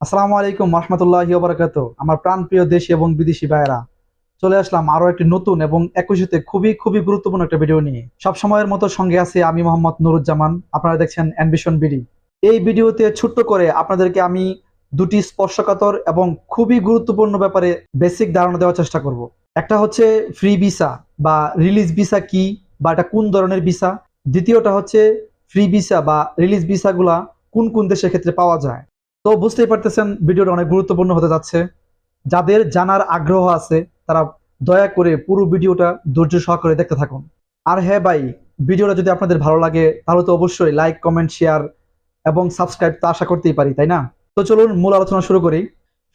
আসসালামু আলাইকুম রহমতুল্লাহ বারাকাত আমার প্রাণপ্রিয় দেশি এবং বিদেশি ভাইয়েরা, চলে আসলাম আরও একটি নতুন এবং একই খুবই খুবই গুরুত্বপূর্ণ একটা ভিডিও নিয়ে। সব সময়ের মতো সঙ্গে আছে আমি মোহাম্মদ নুরুজ্জামান, আপনারা দেখছেন অ্যাম্বিশন বিডি। এই ভিডিওতে ছোট্ট করে আপনাদেরকে আমি দুটি স্পর্শকাতর এবং খুবই গুরুত্বপূর্ণ ব্যাপারে বেসিক ধারণা দেওয়ার চেষ্টা করব। একটা হচ্ছে ফ্রি ভিসা বা রিলিজ ভিসা কি বা এটা কোন ধরনের ভিসা দ্বিতীয়টা হচ্ছে ফ্রি ভিসা বা রিলিজ ভিসাগুলা কোন কোন দেশের ক্ষেত্রে পাওয়া যায়? তো বুঝতেই পারতেছেন, ভিডিওটা অনেক গুরুত্বপূর্ণ হতে যাচ্ছে। যাদের জানার আগ্রহ আছে, তারা দয়া করে পুরো ভিডিওটা ধৈর্য সহকারে দেখতে থাকুন। আর হ্যাঁ ভাই, ভিডিওটা যদি আপনাদের ভালো লাগে, তাহলে তো অবশ্যই লাইক কমেন্ট শেয়ার এবং সাবস্ক্রাইব তো আশা করতেই পারি, তাই না? তো চলুন মূল আলোচনা শুরু করি।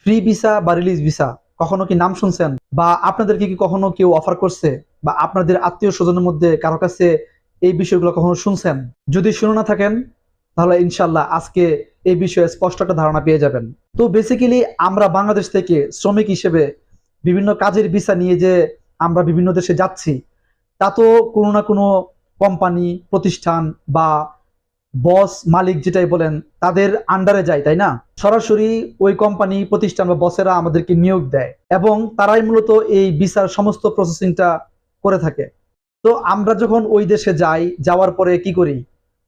ফ্রি ভিসা বা রিলিজ ভিসা কখনো কি নাম শুনছেন? বা আপনাদেরকে কি কখনো কেউ অফার করছে? বা আপনাদের আত্মীয় স্বজনের মধ্যে কারও কাছে এই বিষয়গুলো কখনো শুনছেন? যদি শুনে না থাকেন তাহলে ইনশাল্লাহ আজকে এই বিষয়ে স্পষ্ট একটা ধারণা পেয়ে যাবেন। তো বেসিক্যালি আমরা বাংলাদেশ থেকে শ্রমিক হিসেবে বিভিন্ন কাজের ভিসা নিয়ে যে আমরা বিভিন্ন দেশে যাচ্ছি, তা তো কোনো না কোনো কোম্পানি প্রতিষ্ঠান বা বস মালিক যেটাই বলেন, তাদের আন্ডারে যায়, তাই না? সরাসরি ওই কোম্পানি প্রতিষ্ঠান বা বসেরা আমাদেরকে নিয়োগ দেয় এবং তারাই মূলত এই ভিসার সমস্ত প্রসেসিংটা করে থাকে। তো আমরা যখন ওই দেশে যাই, যাওয়ার পরে কি করি?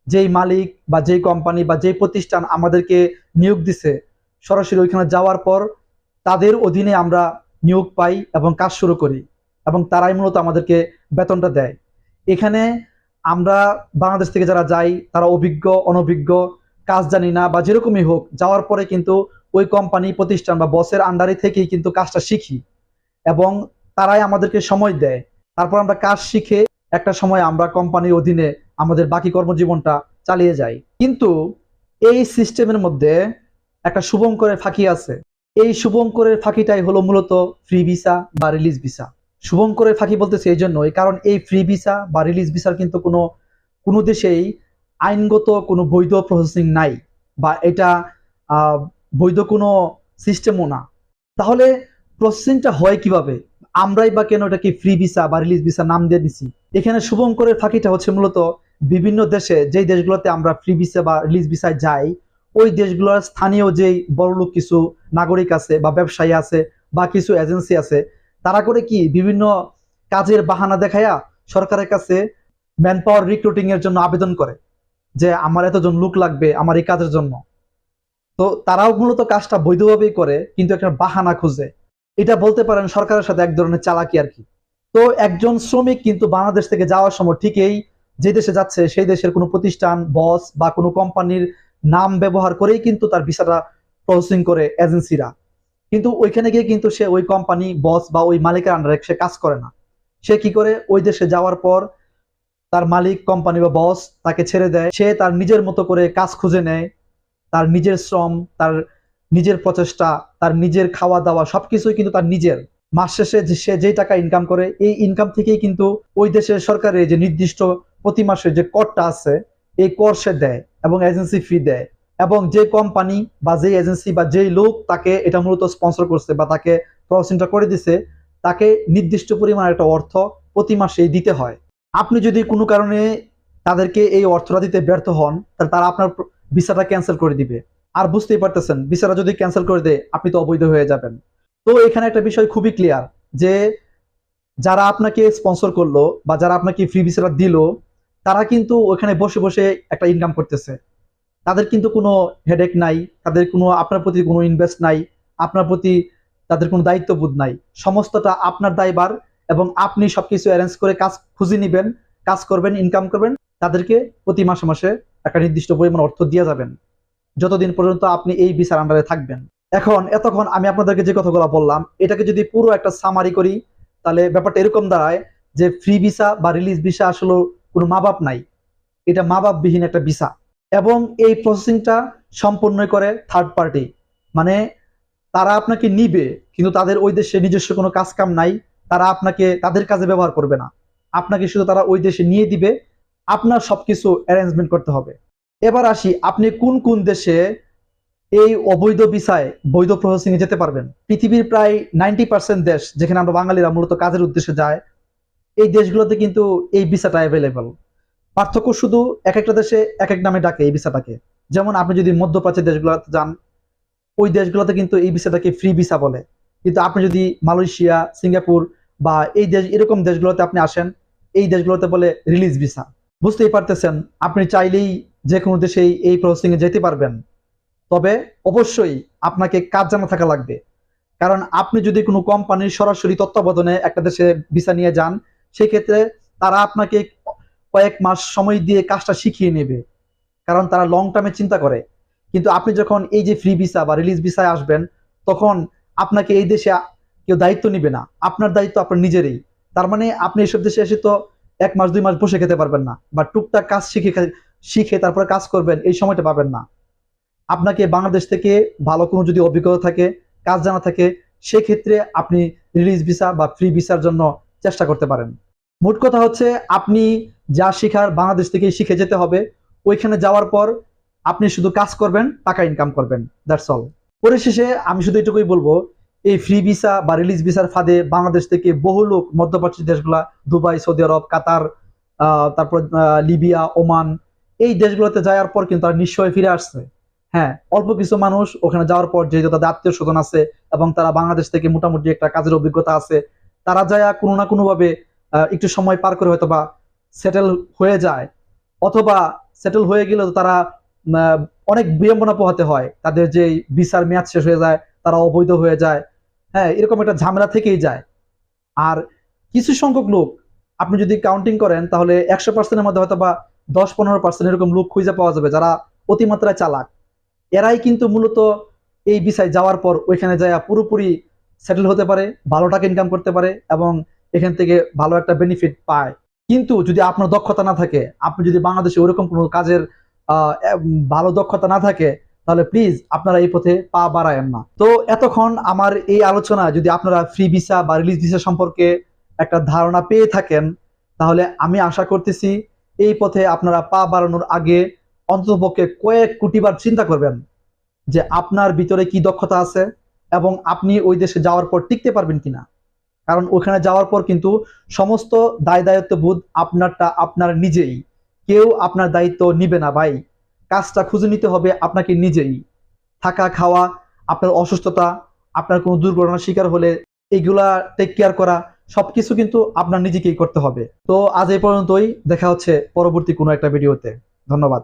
যেই মালিক বা যেই কোম্পানি বা যেই প্রতিষ্ঠান আমাদেরকে নিয়োগ দিছে, সরাসরি ওইখানে যাওয়ার পর তাদের অধীনে আমরা নিয়োগ পাই এবং কাজ শুরু করি এবং তারাই মূলত আমাদেরকে বেতনটা দেয়। এখানে আমরা বাংলাদেশ থেকে যারা যাই, তারা অভিজ্ঞ, অনভিজ্ঞ, কাজ জানি না বা যেরকমই হোক, যাওয়ার পরে কিন্তু ওই কোম্পানি প্রতিষ্ঠান বা বসের আন্ডারে থেকেই কিন্তু কাজটা শিখি এবং তারাই আমাদেরকে সময় দেয়। তারপর আমরা কাজ শিখে একটা সময় আমরা কোম্পানির অধীনে আমাদের বাকি কর্মজীবনটা চালিয়ে যাই কিন্তু এই সিস্টেমের মধ্যে একটা শুভঙ্করের ফাঁকি আছে। এই শুভঙ্করের ফাঁকিটাই হলো মূলত ফ্রি ভিসা বা রিলিজ ভিসা। শুভঙ্করের ফাঁকি বলতেছে এই জন্যই, কারণ এই ফ্রি ভিসা বা রিলিজ ভিসার কিন্তু কোনো কোনো দেশেই আইনগত কোনো বৈধ প্রসেসিং নাই বা এটা বৈধ কোনো সিস্টেমও না। তাহলে প্রসেসিংটা হয় কীভাবে? আমরাই বা কেন এটাকে ফ্রি ভিসা বা রিলিজ ভিসা নাম দিয়ে দিছি? এখানে শুভঙ্করের ফাঁকিটা হচ্ছে মূলত বিভিন্ন দেশে যেই দেশগুলোতে আমরা ফ্রি ভিসা বা রিলিজ ভিসায় যাই, ওই দেশগুলোর স্থানীয় যেই বড়লোক কিছু নাগরিক আছে বা ব্যবসায়ী আছে বা কিছু এজেন্সি আছে, তারা করে কি বিভিন্ন কাজের বাহানা দেখায়া সরকারের কাছে ম্যান পাওয়ার রিক্রুটিং এর জন্য আবেদন করে যে আমার এতজন লোক লাগবে আমার এই কাজের জন্য। তো তারাও মূলত কাজটা বৈধভাবেই করে, কিন্তু একটা বাহানা খুঁজে। এটা বলতে পারেন সরকারের সাথে এক ধরনের চালাকি আর কি। তো একজন শ্রমিক কিন্তু বাংলাদেশ থেকে যাওয়ার সময় ঠিকই যে দেশে যাচ্ছে, সেই দেশের কোনো প্রতিষ্ঠান বস বা কোনো কোম্পানির নাম ব্যবহার করেই কিন্তু তার ভিসাটা প্রসেসিং করে এজেন্সিরা কিন্তু ওইখানে গিয়ে কিন্তু সে ওই কোম্পানি বস বা ওই মালিকের আন্ডারে সে কাজ করে না। সে কি করে? ওই দেশে যাওয়ার পর তার মালিক কোম্পানি বা বস তাকে ছেড়ে দেয়। সে তার নিজের মতো করে কাজ খুঁজে নেয়। তার নিজের শ্রম, তার নিজের প্রচেষ্টা, তার নিজের খাওয়া দাওয়া সবকিছুই কিন্তু তার নিজের। মাস শেষে সে যেই টাকা ইনকাম করে, এই ইনকাম থেকেই কিন্তু ওই দেশের সরকারের যে নির্দিষ্ট প্রতি মাসে যে করটা আছে, এই কর সে দেয় এবং এজেন্সি ফি দেয়। এবং যে কোম্পানি বা যে এজেন্সি বা যেই লোক তাকে এটা মূলত স্পন্সর করছে বা তাকে প্রসেসিংটা করে দিছে, তাকে নির্দিষ্ট পরিমাণ একটা অর্থ প্রতি মাসেই দিতে হয়। আপনি যদি কোনো কারণে তাদেরকে এই অর্থটা দিতে ব্যর্থ হন, তাহলে তারা আপনার ভিসাটা ক্যান্সেল করে দিবে। আর বুঝতেই পারতেছেন ভিসাটা যদি ক্যান্সেল করে দেয়, আপনি তো অবৈধ হয়ে যাবেন। তো এখানে একটা বিষয় খুবই ক্লিয়ার যে যারা আপনাকে স্পন্সর করল বা যারা আপনাকে ফ্রি ভিসাটা দিল, তারা কিন্তু ওখানে বসে বসে একটা ইনকাম করতেছে। তাদের কিন্তু কোনো হেডেক নাই, তাদের কোনো, আপনার প্রতি কোনো ইনভেস্ট নাই, আপনার প্রতি তাদের কোনো দায়িত্ববোধ নাই। সমস্তটা আপনার দায়বার এবং আপনি সবকিছু অ্যারেঞ্জ করে কাজ খুঁজে নেবেন, কাজ করবেন ইনকাম করবেন, তাদেরকে প্রতি মাসে মাসে একটা নির্দিষ্ট পরিমাণ অর্থ দিয়ে যাবেন। যতদিন পর্যন্ত আপনি এই ভিসার আন্ডারে থাকবেন। এখন, এতক্ষণ আমি আপনাদেরকে যে কথাগুলো বললাম, এটাকে যদি পুরো একটা সামারি করি, তাহলে ব্যাপারটা এরকম দাঁড়ায় যে ফ্রি ভিসা বা রিলিজ ভিসা আসলে কোনো মা বাপ নাই। এটা মা বাপবিহীন একটা ভিসা এবং এই প্রসেসিংটা সম্পূর্ণ করে থার্ড পার্টি মানে তারা আপনাকে নিবে, কিন্তু তাদের ওই দেশে নিজস্ব কোনো কাজ কাম নাই, তারা আপনাকে, তাদের কাজে ব্যবহার করবে না। আপনাকে শুধু তারা ওই দেশে নিয়ে দিবে, আপনার সবকিছু অ্যারেঞ্জমেন্ট করতে হবে। এবার আসি, আপনি কোন কোন দেশে এই অবৈধ ভিসায় বৈধ প্রসেসিং এ যেতে পারবেন? পৃথিবীর প্রায় নাইনটি পার্সেন্ট দেশ, যেখানে আমরা বাঙালিরা মূলত কাজের উদ্দেশ্যে যায়, এই দেশগুলোতে কিন্তু এই ভিসাটা অ্যাভেলেবল পার্থক্য শুধু এক একটা দেশে এক এক নামে ডাকে এই ভিসাটাকে। যেমন আপনি যদি মধ্যপ্রাচ্যের দেশগুলোতে যান, ওই দেশগুলোতে কিন্তু এই ভিসাটাকে ফ্রি ভিসা বলে। কিন্তু আপনি যদি মালয়েশিয়া, সিঙ্গাপুর বা এই দেশ, এরকম দেশগুলোতে আপনি আসেন, এই দেশগুলোতে বলে রিলিজ ভিসা বুঝতেই পারতেছেন, আপনি চাইলেই যে কোনো দেশেই এই প্রসেসিং এ যেতে পারবেন। তবে অবশ্যই আপনাকে কাজ জানা থাকা লাগবে। কারণ আপনি যদি কোনো কোম্পানির সরাসরি তত্ত্বাবধানে একটা দেশে ভিসা নিয়ে যান, সেক্ষেত্রে তারা আপনাকে কয়েক মাস সময় দিয়ে কাজটা শিখিয়ে নেবে। কারণ তারা লং টার্মে চিন্তা করে। কিন্তু আপনি যখন এই যে ফ্রি ভিসা বা রিলিজ ভিসায় আসবেন, তখন আপনাকে এই দেশে কেউ দায়িত্ব নিবে না। আপনার দায়িত্ব আপনার নিজেরই। তার মানে আপনি এসব দেশে এসে তো এক মাস, দুই মাস বসে খেতে পারবেন না। বা টুকটাক কাজ শিখে শিখে তারপরে কাজ করবেন, এই সময়টা পাবেন না। আপনাকে বাংলাদেশ থেকে ভালো কোনো যদি অভিজ্ঞতা থাকে, কাজ জানা থাকে, সেক্ষেত্রে আপনি রিলিজ ভিসা বা ফ্রি ভিসার জন্য চেষ্টা করতে পারেন। মোট কথা হচ্ছে, আপনি যা শিখার বাংলাদেশ থেকে শিখে যেতে হবে। ওইখানে যাওয়ার পর আপনি শুধু কাজ করবেন, টাকা ইনকাম করবেন দ্যাটস অল পরিশেষে আমি শুধু এটুকুই বলব এই ফ্রি ভিসা বা রিলিজ ভিসার ফাঁদে বাংলাদেশ থেকে বহু লোক মধ্যপ্রাচ্য দেশগুলা, দুবাই, সৌদি আরব, কাতার তারপর লিবিয়া, ওমান, এই দেশগুলোতে যাওয়ার পর কিন্তু তারা নিশ্চয়ই ফিরে আসছে। হ্যাঁ অল্প কিছু মানুষ ওখানে যাওয়ার পর যেহেতু তাদের আত্মীয় স্বজন আছে এবং তারা বাংলাদেশ থেকে মোটামুটি একটা কাজের অভিজ্ঞতা আছে, তারা যায় কোনো না কোনোভাবে একটু সময় পার করে হয়তো বা সেটেল হয়ে যায়। অথবা সেটেল হয়ে গেলেও তারা অনেক বিড়ম্বনা পোহাতে হয়। তাদের যে ভিসার মেয়াদ শেষ হয়ে যায়, তারা অবৈধ হয়ে যায়। হ্যাঁ এরকম একটা ঝামেলা থেকেই যায়। আর কিছু সংখ্যক লোক, আপনি যদি কাউন্টিং করেন, তাহলে একশো পার্সেন্টের মধ্যে হয়তো বা দশ পনেরো পার্সেন্ট এরকম লোক খুঁজে পাওয়া যাবে যারা অতিমাত্রায় চালাক। এরাই কিন্তু মূলত এই বিষয় যাওয়ার পর ওইখানে যায় পুরোপুরি সেটেল হতে পারে ভালো টাকা ইনকাম করতে পারে এবং এখান থেকে ভালো একটা বেনিফিট পায়। কিন্তু যদি আপনার দক্ষতা না থাকে, আপনি যদি বাংলাদেশে ওরকম কোনো কাজের ভালো দক্ষতা না থাকে তাহলে প্লিজ আপনারা এই পথে পা বাড়ায়েন না। তো এতক্ষণ আমার এই আলোচনা, যদি আপনারা ফ্রি ভিসা বা রিলিজ ভিসা সম্পর্কে একটা ধারণা পেয়ে থাকেন, তাহলে আমি আশা করতেছি এই পথে আপনারা পা বাড়ানোর আগে অন্ততপক্ষে কয়েক কোটিবার চিন্তা করবেন যে আপনার ভিতরে কি দক্ষতা আছে এবং আপনি ওই দেশে যাওয়ার পর টিকতে পারবেন কিনা। কারণ ওখানে যাওয়ার পর কিন্তু সমস্ত দায় দায়িত্ব বোধ আপনারটা আপনার নিজেই। কেউ আপনার দায়িত্ব নিবে না ভাই। কাজটা খুঁজে নিতে হবে আপনাকে নিজেই। থাকা, খাওয়া, আপনার অসুস্থতা, আপনার কোনো দুর্ঘটনার শিকার হলে এগুলা টেক কেয়ার করা, সবকিছু কিন্তু আপনার নিজেকেই করতে হবে। তো আজ এই পর্যন্তই, দেখা হচ্ছে পরবর্তী কোনো একটা ভিডিওতে ধন্যবাদ।